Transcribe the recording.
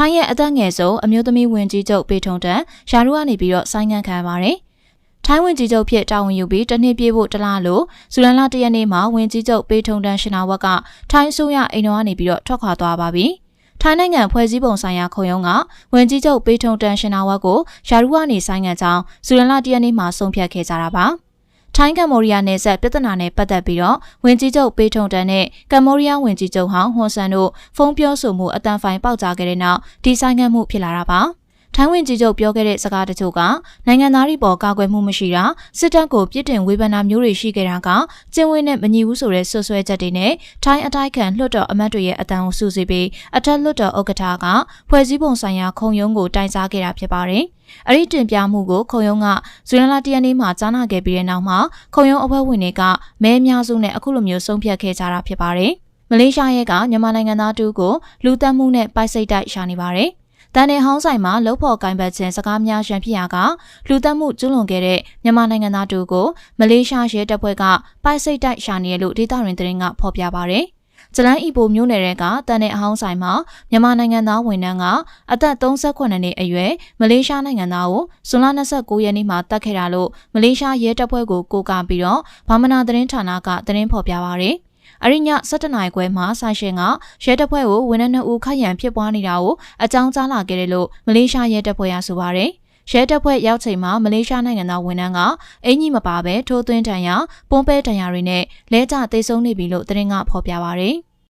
ထိုင်းရဲ့အသက်ငယ်ဆုံးအမျိုးသမီးဝင်ကြီးချုပ်ပေထုံတန်ယာရုကနေပြီးတော့ဆိုင်းငံ့ခံရပါတယ်။ထိုင်းဝင်ကြီးချုပ်ဖြစ်တာဝန်ယူပြီးတစ်နှစ်ပြည့်ဖို့တလားလို့ဇူလန်လ၁ရက်နေ့မှာဝင်ကြီးချုပ်ပေထုံတန်ရှင်နာဝက်ကထိုင်းအစိုးရအိမ်တော်ကနေပြီးတော့ထွက်ခွာသွားပါပြီ။ထိုင်းနိုင်ငံဖွဲ့စည်းပုံဆိုင်ရာခုံရုံးကဝင်ကြီးချုပ်ပေထုံတန်ရှင်နာဝက်ကိုယာရုကနေဆိုင်းငံ့ကြောင်းဇူလန်လ၁ရက်နေ့မှာဆုံးဖြတ်ခဲ့ကြတာပါ။ ထိုင်းကမ္ဘောဒီးယားနယ်စပ်ပြဿနာနဲ့ပတ်သက်ပြီးတော့ဝင်ကြီးချုပ်ပေထုံတန်နဲ့ကမ္ဘောဒီးယားဝင်ကြီးချုပ်ဟောင်းဟွန်ဆန်တို့ဖုန်းပြောဆိုမှုအတန်ဖိုင်ပေါက်ကြားခဲ့တဲ့နောက်ဒီဆိုင်ငံ့မှုဖြစ်လာတာပါ။ ထိုင်းဝင်ကြီးချုပ်ပြောခဲ့တဲ့စကားတချို့ကနိုင်ငံသားတွေပေါ်ကာကွယ်မှုမရှိတာစစ်တပ်ကိုပြစ်တင်ဝေဖန်တာမျိုးတွေရှိခဲ့တာကကျင်းဝင်းနဲ့မညီဘူးဆိုတဲ့ဆွဆွဲချက်တွေနဲ့ထိုင်းအတိုက်ခံလွှတ်တော်အမတ်တွေရဲ့အတန်ကိုစုစည်းပြီးအထက်လွှတ်တော်ဥက္ကဋ္ဌကဖွဲ့စည်းပုံဆိုင်ရာခုံရုံးကိုတိုင်ကြားခဲ့တာဖြစ်ပါတယ်။အဲ့ဒီတင်ပြမှုကိုခုံရုံးကဇူလိုင်လ၁ရက်နေ့မှာကြားနာခဲ့ပြီးတဲ့နောက်မှာခုံရုံးအဖွဲ့ဝင်တွေကမဲအများစုနဲ့အခုလိုမျိုးဆုံးဖြတ်ခဲ့ကြတာဖြစ်ပါတယ်။မလေးရှားရဲ့ကမြန်မာနိုင်ငံသားတူကိုလူတက်မှုနဲ့ပိုက်စိတ်တိုက်ရှာနေပါတယ်။ တန်နေဟောင်းဆိုင်မှာလှုပ်ဖော်ကင်ဘတ်ခြင်းစကားများရန်ဖြစ်ရာကလူတက်မှုကျူးလွန်ခဲ့တဲ့မြန်မာနိုင်ငံသားတူကိုမလေးရှားရဲတပ်ဖွဲ့ကပိုက်စိတ်တိုက်ရှာနေရလို့ဒေသတွင်သတင်းကဖော်ပြပါရတယ်။ဇလန်အီပိုမျိုးနယ်ကတန်တဲ့အဟောင်းဆိုင်မှာမြန်မာနိုင်ငံသားဝန်ထမ်းကအသက်38နှစ်အရွယ်မလေးရှားနိုင်ငံသားကိုဇွန်လ29ရက်နေ့မှာတတ်ခဲ့တာလို့မလေးရှားရဲတပ်ဖွဲ့ကိုကိုးကားပြီးတော့ဘာမနာသတင်းဌာနကသတင်းဖော်ပြပါရယ်။ အရိည17နိုင်ခွဲမှာဆိုင်ရှင်ကရဲတပ်ဖွဲ့ကိုဝန်ထမ်း2ဦးခိုက်ရန်ဖြစ်ပွားနေတာကိုအကြောင်းကြားလာခဲ့တယ်လို့မလေးရှားရဲတပ်ဖွဲ့ကဆိုပါရယ်။ရဲတပ်ဖွဲ့ရောက်ချိန်မှာမလေးရှားနိုင်ငံသားဝန်ထမ်းကအင်ကြီးမပါဘဲထိုးသွင်းတံရပွန်ပဲတံရတွေနဲ့လဲကျသိမ်းဆုံးနေပြီလို့သတင်းကဖော်ပြပါရယ်။